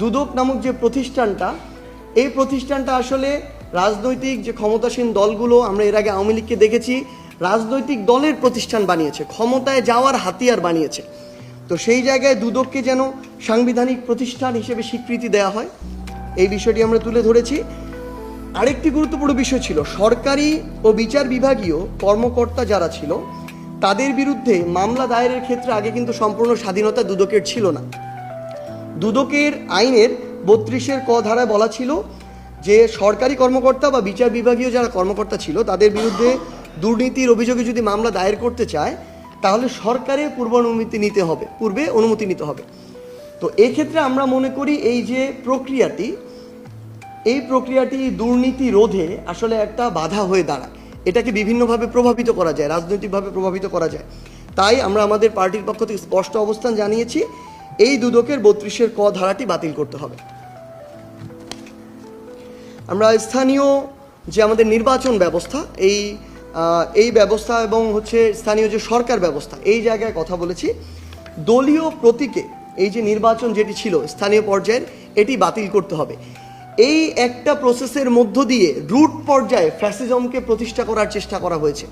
দুদক নামক যে প্রতিষ্ঠানটা, এই প্রতিষ্ঠানটা আসলে রাজনৈতিক যে ক্ষমতাসীন দলগুলো, আমরা এর আগে আওয়ামী লীগকে দেখেছি, রাজনৈতিক দলের প্রতিষ্ঠান বানিয়েছে, ক্ষমতায় যাওয়ার হাতিয়ার বানিয়েছে। তো সেই জায়গায় দুদককে যেন সাংবিধানিক প্রতিষ্ঠান হিসেবে স্বীকৃতি দেওয়া হয়, এই বিষয়টি আমরা তুলে ধরেছি। আরেকটি গুরুত্বপূর্ণ বিষয় ছিল, সরকারি ও বিচার বিভাগীয় কর্মকর্তা যারা ছিল, তাদের বিরুদ্ধে মামলা দায়েরের ক্ষেত্রে আগে কিন্তু সম্পূর্ণ স্বাধীনতা দুদকের ছিল না। দুদকের আইনের বত্রিশের ক ধারায় বলা ছিল যে সরকারি কর্মকর্তা বা বিচার বিভাগীয় যারা কর্মকর্তা ছিল, তাদের বিরুদ্ধে দুর্নীতির অভিযোগে যদি মামলা দায়ের করতে চায়, তাহলে সরকারের পূর্ব অনুমতি নিতে হবে, পূর্বে অনুমতি নিতে হবে। তো এক্ষেত্রে আমরা মনে করি এই যে প্রক্রিয়াটি, এই প্রক্রিয়াটি দুর্নীতি রোধে আসলে একটা বাধা হয়ে দাঁড়ায়। এটাকে বিভিন্নভাবে প্রভাবিত করা যায়, রাজনৈতিকভাবে প্রভাবিত করা যায়। তাই আমরা আমাদের পার্টির পক্ষ থেকে স্পষ্ট অবস্থান জানিয়েছি এই দুদকের বত্রিশের ক ধারাটি বাতিল করতে হবে। আমরা স্থানীয় যে আমাদের নির্বাচন ব্যবস্থা, এই এই ব্যবস্থা এবং হচ্ছে স্থানীয় যে সরকার ব্যবস্থা, এই জায়গায় কথা বলেছি। দলীয় প্রতীকে এই যে নির্বাচন যেটি ছিল, স্থানীয় পর্যায়ের, এটি বাতিল করতে হবে। এই একটা প্রসেসের মধ্য দিয়ে রুট পর্যায়ে ফ্যাসিজমকে প্রতিষ্ঠা করার চেষ্টা করা হয়েছে।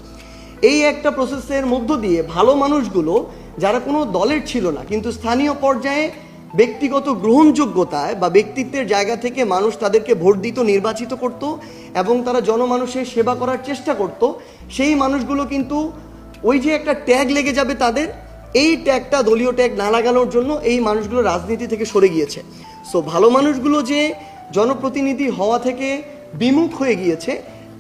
এই একটা প্রসেসের মধ্য দিয়ে ভালো মানুষগুলো যারা কোনো দলের ছিল না, কিন্তু স্থানীয় পর্যায়ে ব্যক্তিগত গ্রহণযোগ্যতায় বা ব্যক্তিত্বের জায়গা থেকে মানুষ তাদেরকে ভোট দিত, নির্বাচিত করত এবং তারা জনমানুষের সেবা করার চেষ্টা করত, সেই মানুষগুলো কিন্তু ওই যে একটা ট্যাগ লেগে যাবে তাদের, এই ট্যাগটা, দলীয় ট্যাগ না লাগানোর জন্য এই মানুষগুলো রাজনীতি থেকে সরে গিয়েছে। সো ভালো মানুষগুলো যে জনপ্রতিনিধি হওয়া থেকে বিমুখ হয়ে গিয়েছে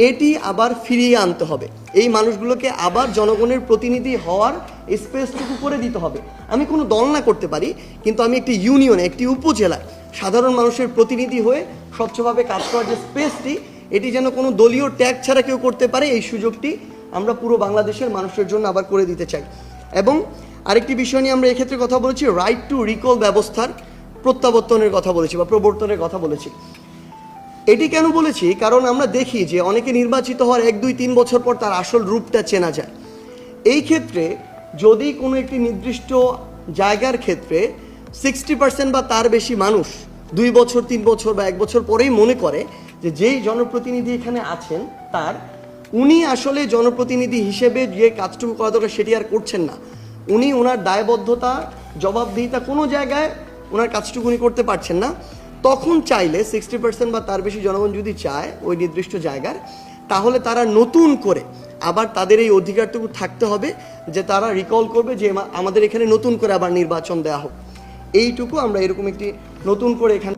এটি আবার ফিরিয়ে আনতে হবে। এই মানুষগুলোকে আবার জনগণের প্রতিনিধি হওয়ার স্পেসটুকু করে দিতে হবে। আমি কোনো দল না করতে পারি, কিন্তু আমি একটি ইউনিয়নে একটি উপজেলায় সাধারণ মানুষের প্রতিনিধি হয়ে স্বচ্ছভাবে কাজ করার যে স্পেসটি, এটি যেন কোনো দলীয় ট্যাগ ছাড়া কেউ করতে পারে, এই সুযোগটি আমরা পুরো বাংলাদেশের মানুষের জন্য আবার করে দিতে চাই। এবং আরেকটি বিষয় নিয়ে আমরা এক্ষেত্রে কথা বলেছি রাইট টু রিকল ব্যবস্থার প্রত্যাবর্তনের কথা বলেছি বা প্রবর্তনের কথা বলেছি। এটি কেন বলেছি? কারণ আমরা দেখি যে অনেকে নির্বাচিত হওয়ার এক, দুই, তিন বছর পর তার আসল রূপটা চেনা যায়। এই ক্ষেত্রে যদি কোনো একটি নির্দিষ্ট জায়গার ক্ষেত্রে সিক্সটি পার্সেন্ট বা তার বেশি মানুষ দুই বছর, তিন বছর বা এক বছর পরেই মনে করে যে যেই জনপ্রতিনিধি এখানে আছেন তার, উনি আসলে জনপ্রতিনিধি হিসেবে যে কাজটুকু করা দরকার সেটি আর করছেন না। উনি ওনার দায়বদ্ধতা, জবাবদিহিতা কোনো জায়গায় ওনার কাজটুকু উনি করতে পারছেন না। তখন চাইলে সিক্সটি পার্সেন্ট বা তার বেশি জনগণ যদি চায় ওই নির্দিষ্ট জায়গার, তাহলে তারা নতুন করে আবার তাদের এই অধিকারটুকু থাকতে হবে যে তারা রিকল করবে যে আমাদের এখানে নতুন করে আবার নির্বাচন দেওয়া হোক। এইটুকু আমরা এরকম একটি নতুন করে এখানে